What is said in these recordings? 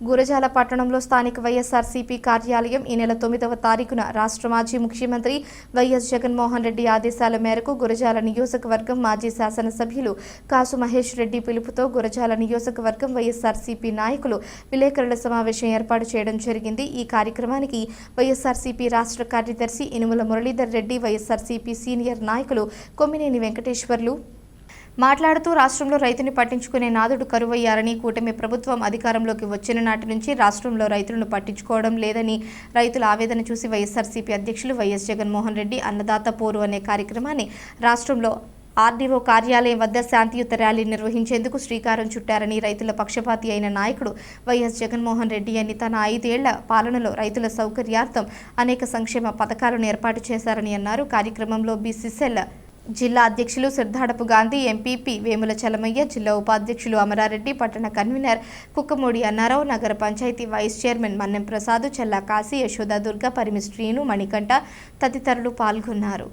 గురజాల పట్టణంలో స్థానిక వైఎస్ఆర్సీపీ కార్యాలయం ఈ నెల తొమ్మిదవ తారీఖున రాష్ట్ర మాజీ ముఖ్యమంత్రి వైఎస్ జగన్మోహన్ రెడ్డి ఆదేశాల మేరకు గురజాల నియోజకవర్గం మాజీ శాసనసభ్యులు కాసు మహేష్ రెడ్డి పిలుపుతో గురజాల నియోజకవర్గం వైఎస్ఆర్సీపీ నాయకులు విలేకరుల సమావేశం ఏర్పాటు చేయడం జరిగింది. ఈ కార్యక్రమానికి వైఎస్ఆర్సీపీ రాష్ట్ర కార్యదర్శి ఇనుముల మురళీధర్ రెడ్డి వైఎస్ఆర్సీపీ సీనియర్ నాయకులు కొమ్మినేని వెంకటేశ్వర్లు మాట్లాడుతూ రాష్ట్రంలో రైతుని పట్టించుకునే నాదుడు కరువయ్యారని కూటమి ప్రభుత్వం అధికారంలోకి వచ్చిన నాటి నుంచి రాష్ట్రంలో రైతులను పట్టించుకోవడం లేదని రైతుల ఆవేదన చూసి వైఎస్ఆర్సీపీ అధ్యక్షులు వైఎస్ జగన్మోహన్ రెడ్డి అన్నదాత పోరు అనే కార్యక్రమాన్ని రాష్ట్రంలో ఆర్డీఓ కార్యాలయం వద్ద శాంతియుత ర్యాలీ నిర్వహించేందుకు శ్రీకారం చుట్టారని రైతుల పక్షపాతి అయిన నాయకుడు వైఎస్ జగన్మోహన్ రెడ్డి అని తన ఐదేళ్ళ పాలనలో రైతుల సౌకర్యార్థం అనేక సంక్షేమ పథకాలను ఏర్పాటు చేశారని అన్నారు. కార్యక్రమంలో బీసీసెల్ జిల్లా అధ్యక్షులు సిద్ధాడపు గాంధీ ఎంపీపీ వేముల చలమయ్య జిల్లా ఉపాధ్యక్షులు అమరారెడ్డి పట్టణ కన్వీనర్ కుక్కమూడి అన్నారావు నగర పంచాయతీ వైస్ చైర్మన్ మన్నెం ప్రసాద్ చెల్లా కాశీ యశోద దుర్గ పరిమి శ్రీను మణికంఠ తదితరులు పాల్గొన్నారు.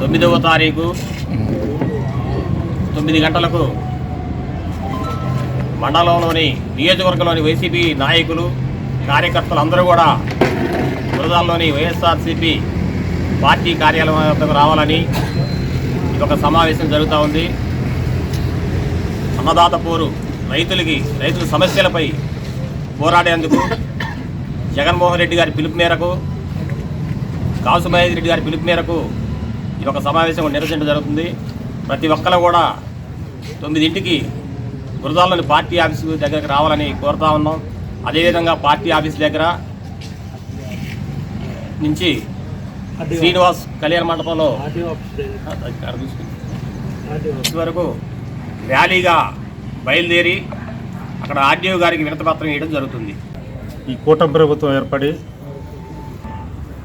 తొమ్మిదవ తారీఖు తొమ్మిది గంటలకు మండలంలోని నియోజకవర్గంలోని వైసీపీ నాయకులు కార్యకర్తలు అందరూ కూడా బురదాల్లోని వైఎస్ఆర్సీపీ పార్టీ కార్యాలయం వద్దకు రావాలని ఈ ఒక సమావేశం జరుగుతూ ఉంది. అన్నదాతపూరు రైతులకి రైతుల సమస్యలపై పోరాడేందుకు జగన్మోహన్ రెడ్డి గారి పిలుపు మేరకు కాసు మహేష్ రెడ్డి గారి పిలుపు మేరకు ఈ యొక్క సమావేశం నిర్వహించడం జరుగుతుంది. ప్రతి ఒక్కరు కూడా తొమ్మిదింటికి గురజాల్లోని పార్టీ ఆఫీసు దగ్గరకు రావాలని కోరుతా ఉన్నాం. అదేవిధంగా పార్టీ ఆఫీస్ దగ్గర నుంచి శ్రీనివాస్ కళ్యాణ మండపంలో వరకు ర్యాలీగా బయలుదేరి అక్కడ ఆర్డీఓ గారికి వినతిపత్రం ఇవ్వడం జరుగుతుంది. ఈ కూటమి ప్రభుత్వం ఏర్పడి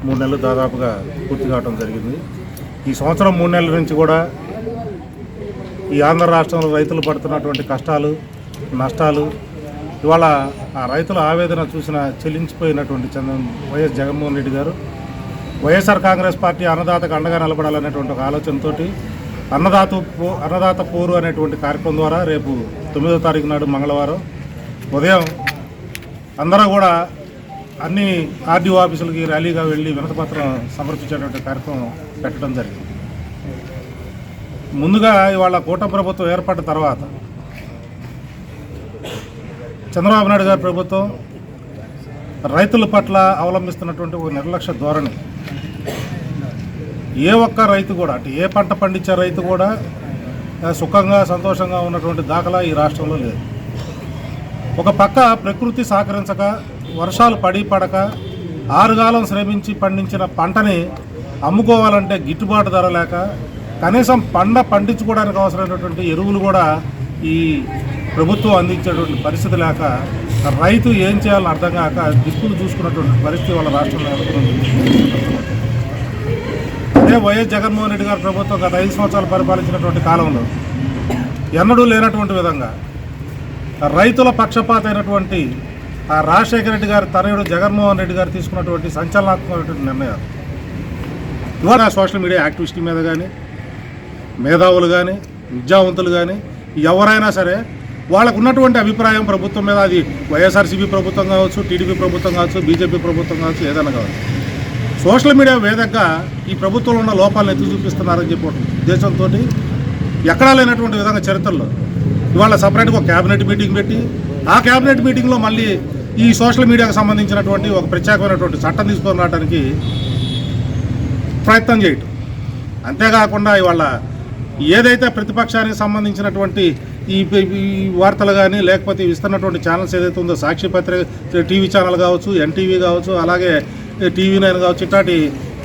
మూడు నెలలు దాదాపుగా పూర్తి కావడం జరిగింది. ఈ సంవత్సరం మూడు నెలల నుంచి కూడా ఈ ఆంధ్ర రాష్ట్రంలో రైతులు పడుతున్నటువంటి కష్టాలు నష్టాలు ఇవాళ ఆ రైతుల ఆవేదన చూసిన చెల్లించిపోయినటువంటి చంద్ర వైఎస్ జగన్మోహన్ రెడ్డి గారు వైఎస్ఆర్ కాంగ్రెస్ పార్టీ అన్నదాతకు అండగా నిలబడాలనేటువంటి ఒక ఆలోచనతోటి అన్నదాత పో- అన్నదాత పోరు అనేటువంటి కార్యక్రమం ద్వారా రేపు తొమ్మిదో తారీఖు నాడు మంగళవారం ఉదయం అందరూ కూడా అన్ని ఆర్డీఓ ఆఫీసులకి ర్యాలీగా వెళ్ళి వినతపత్రం సమర్పించేటువంటి కార్యక్రమం పెట్టడం జరిగింది. ముందుగా ఇవాళ కూటమి ప్రభుత్వం ఏర్పడిన తర్వాత చంద్రబాబు నాయుడు గారి ప్రభుత్వం రైతుల పట్ల అవలంబిస్తున్నటువంటి ఒక నిర్లక్ష్య ధోరణి. ఏ ఒక్క రైతు కూడా అంటే ఏ పంట పండించే రైతు కూడా సుఖంగా సంతోషంగా ఉన్నటువంటి దాఖలా ఈ రాష్ట్రంలో లేదు. ఒక పక్క ప్రకృతి సహకరించక వర్షాలు పడి పడక ఆరుగాలం శ్రమించి పండించిన పంటని అమ్ముకోవాలంటే గిట్టుబాటు ధర లేక కనీసం పంట పండించుకోవడానికి అవసరమైనటువంటి ఎరువులు కూడా ఈ ప్రభుత్వం అందించేటువంటి పరిస్థితి లేక రైతు ఏం చేయాలని అర్థం కాక దిక్కులు చూసుకున్నటువంటి పరిస్థితి వాళ్ళ రాష్ట్రంలో ఎదుర్కొంది అదే వైఎస్ జగన్మోహన్ రెడ్డి గారి ప్రభుత్వం గత ఐదు సంవత్సరాలు పరిపాలించినటువంటి కాలంలో ఎన్నడూ లేనటువంటి విధంగా రైతుల పక్షపాత అయినటువంటి ఆ రాజశేఖర రెడ్డి గారి తనయుడు జగన్మోహన్ రెడ్డి గారు తీసుకున్నటువంటి సంచలనాత్మకమైనటువంటి నిర్ణయాలు. ఇవాళ సోషల్ మీడియా యాక్టివిస్ట్ మీద కానీ మేధావులు కానీ విద్యావంతులు కానీ ఎవరైనా సరే వాళ్ళకు ఉన్నటువంటి అభిప్రాయం ప్రభుత్వం మీద అది వైఎస్ఆర్సీపీ ప్రభుత్వం కావచ్చు టీడీపీ ప్రభుత్వం కావచ్చు బీజేపీ ప్రభుత్వం కావచ్చు ఏదైనా కావచ్చు. సోషల్ మీడియా వేదికగా ఈ ప్రభుత్వంలో ఉన్న లోపాలను ఎత్తి చూపిస్తున్నారని చెప్పి ఉద్దేశంతో ఎక్కడా లేనటువంటి విధంగా చరిత్రలో ఇవాళ సపరేట్గా ఒక క్యాబినెట్ మీటింగ్ పెట్టి ఆ క్యాబినెట్ మీటింగ్లో మళ్ళీ ఈ సోషల్ మీడియాకు సంబంధించినటువంటి ఒక ప్రత్యేకమైనటువంటి చట్టం తీసుకొని రావడానికి ప్రయత్నం చేయటం. అంతేకాకుండా ఇవాళ ఏదైతే ప్రతిపక్షానికి సంబంధించినటువంటి ఈ వార్తలు కానీ లేకపోతే ఇస్తున్నటువంటి ఛానల్స్ ఏదైతే ఉందో సాక్షి పత్రిక టీవీ ఛానల్ కావచ్చు ఎన్టీవీ కావచ్చు అలాగే టీవీ నైన్ కావచ్చు ఇట్లాంటి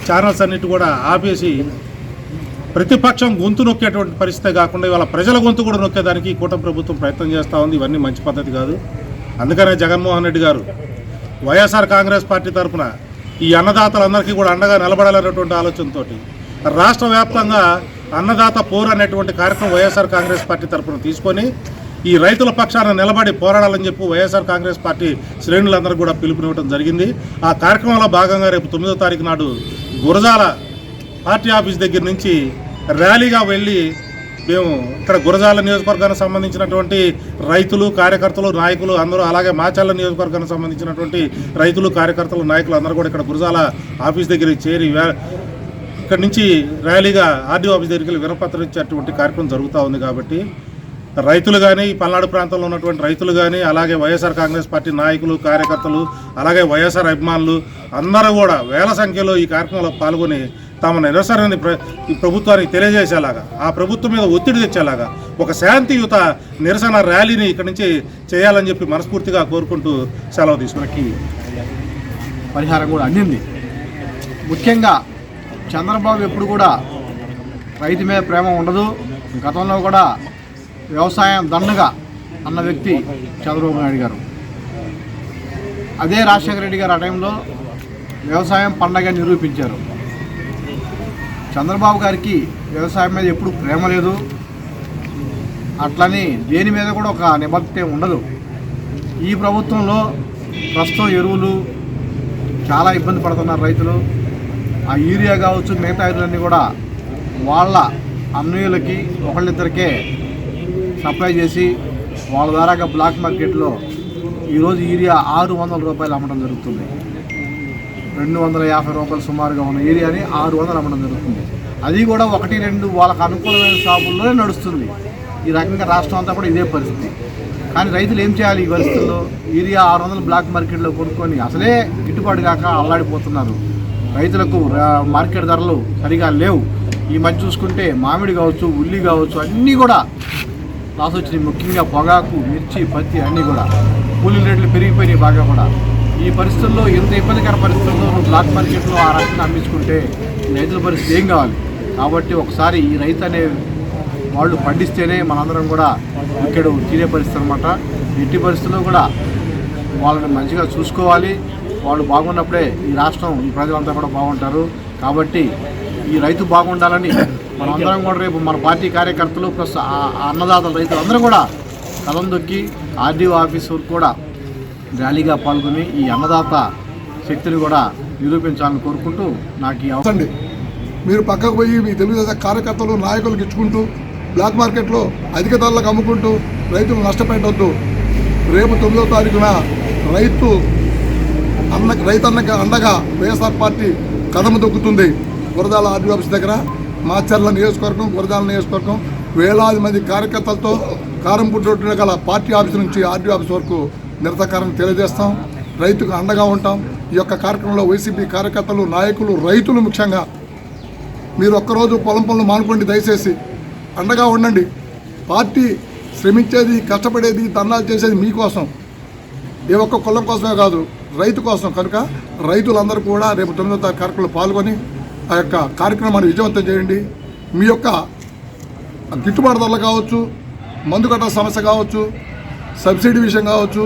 ఛానల్స్ అన్నిటి కూడా ఆపేసి ప్రతిపక్షం గొంతు నొక్కేటువంటి పరిస్థితే కాకుండా ఇవాళ ప్రజల గొంతు కూడా నొక్కేదానికి ఈ కూటమి ప్రభుత్వం ప్రయత్నం చేస్తూ ఉంది. ఇవన్నీ మంచి పద్ధతి కాదు. అందుకనే జగన్మోహన్ రెడ్డి గారు వైఎస్ఆర్ కాంగ్రెస్ పార్టీ తరఫున ఈ అన్నదాతలందరికీ కూడా అండగా నిలబడాలనేటువంటి ఆలోచనతోటి రాష్ట్ర వ్యాప్తంగా అన్నదాత పోరు అనేటువంటి కార్యక్రమం వైఎస్ఆర్ కాంగ్రెస్ పార్టీ తరఫున తీసుకొని ఈ రైతుల పక్షాన నిలబడి పోరాడాలని చెప్పి వైఎస్ఆర్ కాంగ్రెస్ పార్టీ శ్రేణులందరూ కూడా పిలుపునివ్వడం జరిగింది. ఆ కార్యక్రమంలో భాగంగా రేపు తొమ్మిదో తారీఖు నాడు గురజాల పార్టీ ఆఫీస్ దగ్గర నుంచి ర్యాలీగా వెళ్ళి మేము ఇక్కడ గురజాల నియోజకవర్గానికి సంబంధించినటువంటి రైతులు కార్యకర్తలు నాయకులు అందరూ అలాగే మాచల్ల నియోజకవర్గానికి సంబంధించినటువంటి రైతులు కార్యకర్తలు నాయకులు అందరూ కూడా ఇక్కడ గురజాల ఆఫీస్ దగ్గరికి చేరి ఇక్కడి నుంచి ర్యాలీగా ఆర్డీఓ ఆఫీస్ దగ్గరికి వెళ్ళి వినపత్రం ఇచ్చేటువంటి కార్యక్రమం జరుగుతూ ఉంది కాబట్టి రైతులు కానీ ఈ పల్నాడు ప్రాంతంలో ఉన్నటువంటి రైతులు కానీ అలాగే వైఎస్ఆర్ కాంగ్రెస్ పార్టీ నాయకులు కార్యకర్తలు అలాగే వైఎస్ఆర్ అభిమానులు అందరూ కూడా వేల సంఖ్యలో ఈ కార్యక్రమంలో పాల్గొని తమ నిరసనని ఈ ప్రభుత్వానికి తెలియజేసేలాగా ఆ ప్రభుత్వం మీద ఒత్తిడి తెచ్చేలాగా ఒక శాంతియుత నిరసన ర్యాలీని ఇక్కడి నుంచి చేయాలని చెప్పి మనస్ఫూర్తిగా కోరుకుంటూ సెలవు తీసుకున్నాం పరిహారం కూడా అందింది. ముఖ్యంగా చంద్రబాబు ఎప్పుడు కూడా రైతు మీద ప్రేమ ఉండదు. గతంలో కూడా వ్యవసాయం దండగా అన్న వ్యక్తి చంద్రబాబు నాయుడు గారు. అదే రాజశేఖర రెడ్డి గారు ఆ టైంలో వ్యవసాయం పండగ నిరూపించారు. చంద్రబాబు గారికి వ్యవసాయం మీద ఎప్పుడు ప్రేమ లేదు. అట్లని దేని మీద కూడా ఒక నిబద్ధత ఉండదు. ఈ ప్రభుత్వంలో ప్రస్తుతం ఎరువులు చాలా ఇబ్బంది పడుతున్నారు రైతులు. ఆ యూరియా కావచ్చు మిగతా ఎరువులన్నీ కూడా వాళ్ళ అన్వయులకి ఒకళ్ళిద్దరికే సప్లై చేసి వాళ్ళ ద్వారాగా బ్లాక్ మార్కెట్లో ఈరోజు యూరియా ఆరు వందల రూపాయలు అమ్మడం జరుగుతుంది. రెండు వందల యాభై రూపాయలు సుమారుగా ఉన్న ఏరియాని ఆరు వందలు అమ్మడం జరుగుతుంది. అది కూడా ఒకటి రెండు వాళ్ళకు అనుకూలమైన షాపుల్లోనే నడుస్తుంది. ఈ రకంగా రాష్ట్రం అంతా కూడా ఇదే పరిస్థితి. కానీ రైతులు ఏం చేయాలి ఈ పరిస్థితుల్లో? యూరియా ఆరు వందలు బ్లాక్ మార్కెట్లో కొనుక్కొని అసలే గిట్టుబాటు కాక అల్లాడిపోతున్నారు. రైతులకు మార్కెట్ ధరలు సరిగా లేవు. ఈ మధ్య చూసుకుంటే మామిడి కావచ్చు ఉల్లి కావచ్చు అన్నీ కూడా లాస్ వచ్చినాయి. ముఖ్యంగా పొగాకు మిర్చి పత్తి అన్నీ కూడా. కూలీ రేట్లు పెరిగిపోయినాయి బాగా కూడా. ఈ పరిస్థితుల్లో ఎంత ఇబ్బందికర పరిస్థితుల్లో బ్లాక్ మార్కెట్లో ఆ రకంగా అమ్మించుకుంటే రైతుల పరిస్థితి ఏం కావాలి? కాబట్టి ఒకసారి ఈ రైతు అనే వాళ్ళు పండిస్తేనే మనందరం కూడా ఇక్కడ తినే పరిస్థితి అనమాట ఎట్టి పరిస్థితుల్లో కూడా వాళ్ళని మంచిగా చూసుకోవాలి. వాళ్ళు బాగున్నప్పుడే ఈ రాష్ట్రం ఈ ప్రజలంతా కూడా బాగుంటారు. కాబట్టి ఈ రైతు బాగుండాలని మనందరం కూడా రేపు మన పార్టీ కార్యకర్తలు ప్లస్ ఆ అన్నదాతలు రైతులు అందరూ కూడా కలం దొక్కి ఆర్డీఓ ఆఫీస్ వరకు కూడా ర్యాలీగా పాల్గొని ఈ అన్నదాత శక్తిని కూడా నిరూపించాలని కోరుకుంటూ నాకు ఈ అవసరం అండి మీరు పక్కకు పోయి మీ తెలుగుదేశం కార్యకర్తలు నాయకులకు ఇచ్చుకుంటూ బ్లాక్ మార్కెట్లో అధిక ధరలకు అమ్ముకుంటూ రైతులు నష్టపెట్టద్దు రేపు తొమ్మిదో తారీఖున రైతు అన్న రైతన్నకి అండగా వైఎస్ఆర్ పార్టీ కదము దొక్కుతుంది. గురజాల ఆర్డీ ఆఫీస్ దగ్గర మాచర్ల నియోజకవర్గం గురజాల నియోజకవర్గం వేలాది మంది కార్యకర్తలతో కారంపుట్టు గల పార్టీ ఆఫీస్ నుంచి ఆర్డీ ఆఫీస్ వరకు నిరతకారం తెలియజేస్తాం. రైతుకు అండగా ఉంటాం. ఈ యొక్క కార్యక్రమంలో వైసీపీ కార్యకర్తలు నాయకులు రైతులు ముఖ్యంగా మీరు ఒక్కరోజు పొలం పనులు మానుకోండి దయచేసి అండగా ఉండండి. పార్టీ శ్రమించేది కష్టపడేది దండాలు చేసేది మీకోసం. ఏ ఒక్క కులం కోసమే కాదు రైతు కోసం. కనుక రైతులందరూ కూడా రేపు తొమ్మిదో తారీఖు కార్యక్రమంలో పాల్గొని ఆ యొక్క కార్యక్రమాన్ని విజయవంతం చేయండి. మీ యొక్క గిట్టుబాటు ధరలు కావచ్చు మందు కట్ట సమస్య కావచ్చు సబ్సిడీ విషయం కావచ్చు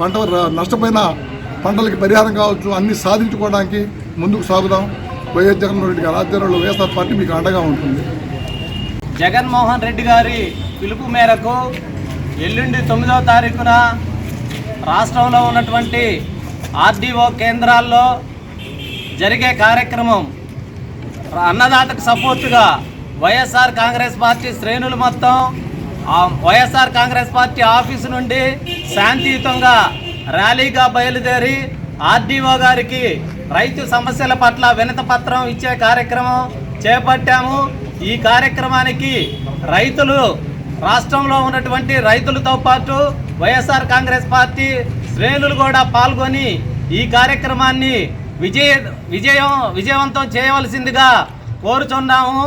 పంట నష్టపోయిన పంటలకి పరిహారం కావచ్చు అన్నీ సాధించుకోవడానికి ముందుకు సాగుదాం. వైఎస్ జగన్మోహన్ రెడ్డి గారి ఆధ్వర్యంలో వైఎస్ఆర్ పార్టీ మీకు అండగా ఉంటుంది. జగన్మోహన్ రెడ్డి గారి పిలుపు మేరకు ఎల్లుండి తొమ్మిదవ తారీఖున రాష్ట్రంలో ఉన్నటువంటి ఆర్డీఓ కేంద్రాల్లో జరిగే కార్యక్రమం అన్నదాతకు సపోర్టుగా వైఎస్ఆర్ కాంగ్రెస్ పార్టీ శ్రేణులు మొత్తం వైఎస్ఆర్ కాంగ్రెస్ పార్టీ ఆఫీసు నుండి శాంతియుతంగా ర్యాలీగా బయలుదేరి ఆర్డీఓ గారికి రైతు సమస్యల పట్ల వినత పత్రం ఇచ్చే కార్యక్రమం చేపట్టాము. ఈ కార్యక్రమానికి రైతులు రాష్ట్రంలో ఉన్నటువంటి రైతులతో పాటు వైఎస్ఆర్ కాంగ్రెస్ పార్టీ శ్రేణులు కూడా పాల్గొని ఈ కార్యక్రమాన్ని విజయ విజయం విజయవంతం చేయవలసిందిగా కోరుచున్నాము.